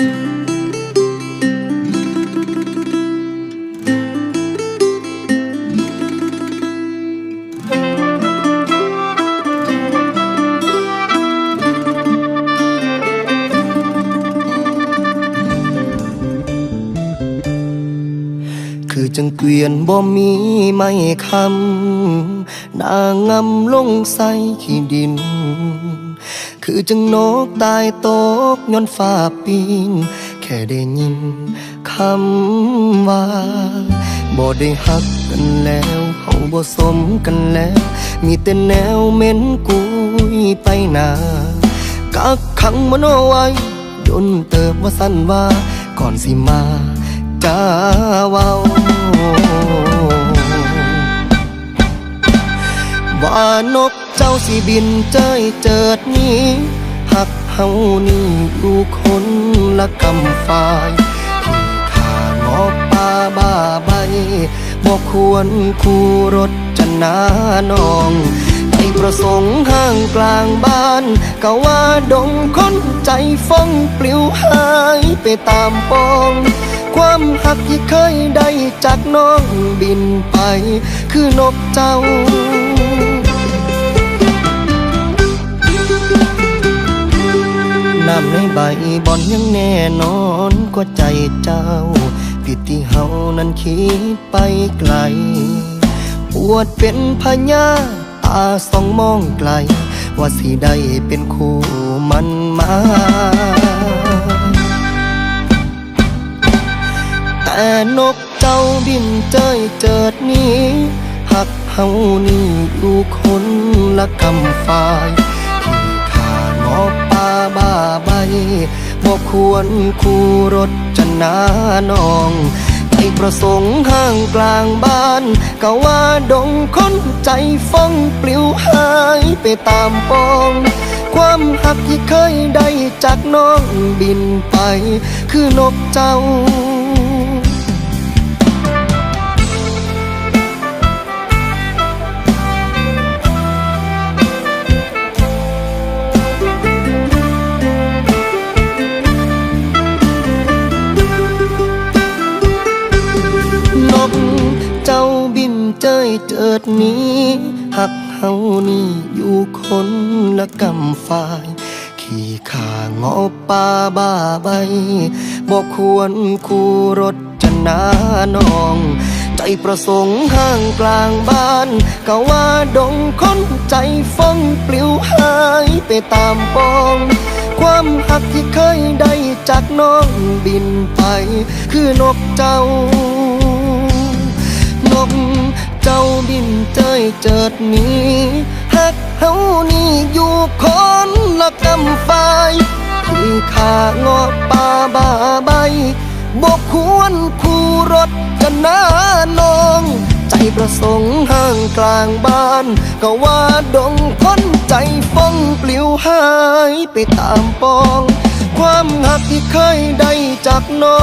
คือจังเกวียนบ่มีไม่คำนางงำลงใส่ขี้ดิน คือจังนกตายตกย้อนฟ้าปีนแค่ได้ยินคำว่าบ่ได้หักกันแล้วเฮาบ่สมกันแล้ว มีแต่แนวเม็นกุยไปหนากักขังมันไว้ดนเติบว่าสั้นว่าก่อนสิมาจ้าเว้าว่านก เจ้าสิบินเจ้ยเจิดนี้หักเฮานี่อยู่คนละกำฝ่ายที่ขางอกป่าบ้าใบบอกควรคู่รถจะนาน้องไปประสงค์ห้างกลางบ้านก็ว่าดงคนใจฟ้องปลิวหายไปตามปองความหักที่เคยได้จากน้องบินไป คือนกเจ้า น้ำในใบบอนยังแน่นอนกว่าใจเจ้า ผิดที่เฮานั้นคิดไปไกล ปวดเป็นพญาตาสองมองไกล ว่าสิได้เป็นคู่มันมาแต่นกเจ้าบินเจยเจิดนี้หักเฮานี่อยู่คนละกำฝ่ายที่ขางอกป่าบ บบควรคู่รถจะนาน้องไปประสงค์ห้างกลางบ้านก็ว่าดงคนใจฟ้องปลิวหายไปตามปองความหักที่เคยได้จากน้องบินไป คือนกเจ้า เกิดนี้หักเฮานี่อยู่คนละกำฝ่าย ขี่ขางอป่าบ้าใบบอกควรคู่รถจะนาน้อง ใจประสงค์ห้างกลางบ้านก็ว่าดงคนใจฟ้องปลิวหายไปตามปอง ความหักที่เคยได้จากน้องบินไป คือนกเจ้านก เจ้าบินเจยเจิดนี้หักเฮานี่อยู่คนละกำฝ่ายที่ขางอป่าบาใบบกควรคู่รถกันนาน้อง ใจประสงค์ห้างกลางบ้าน ก็ว่าดงคนใจฟองปลิวหายไปตามปอง ความหักที่เคยได้จากน้อ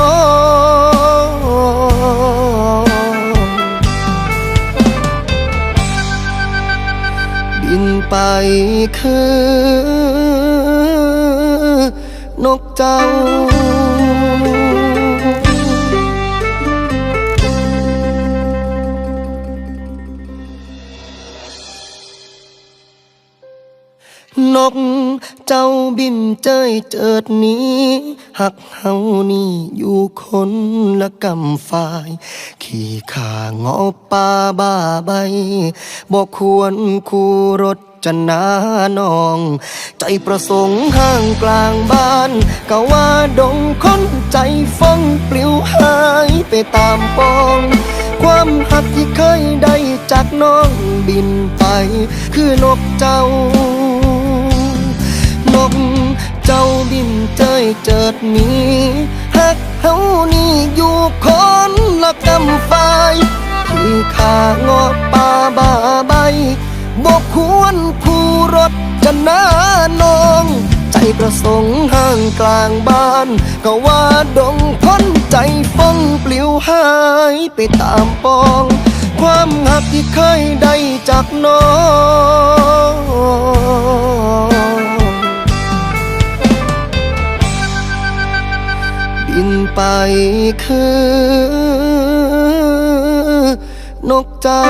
ง บินไปคือ นกเจ้า เจ้าบินเจยเจิดนี้ หักเฮานี่อยู่คนละกำฝ่าย ขี่ขางอป่าบ้าใบบอกควรคู่รถจะนาน้อง ใจประสงค์ห้างกลางบ้านก็ว่าดงคนใจฟ้องปลิวหายไปตามปอง ความหักที่เคยได้จากน้องบินไป คือนกเจ้า นก เจ้าบินเจยเจิดนี้หักเฮานี่อยู่คนละกำฝ่ายที่ขางอป่าบาใบบอกควรคู่รถจะน้าน้อง ใจประสงค์ห้างกลางบ้าน ก็ว่าดงพ้นใจฟ้องปลิวหายไปตามปอง ความหักที่เคยได้จากน้อง ไปคือ นกเจ้า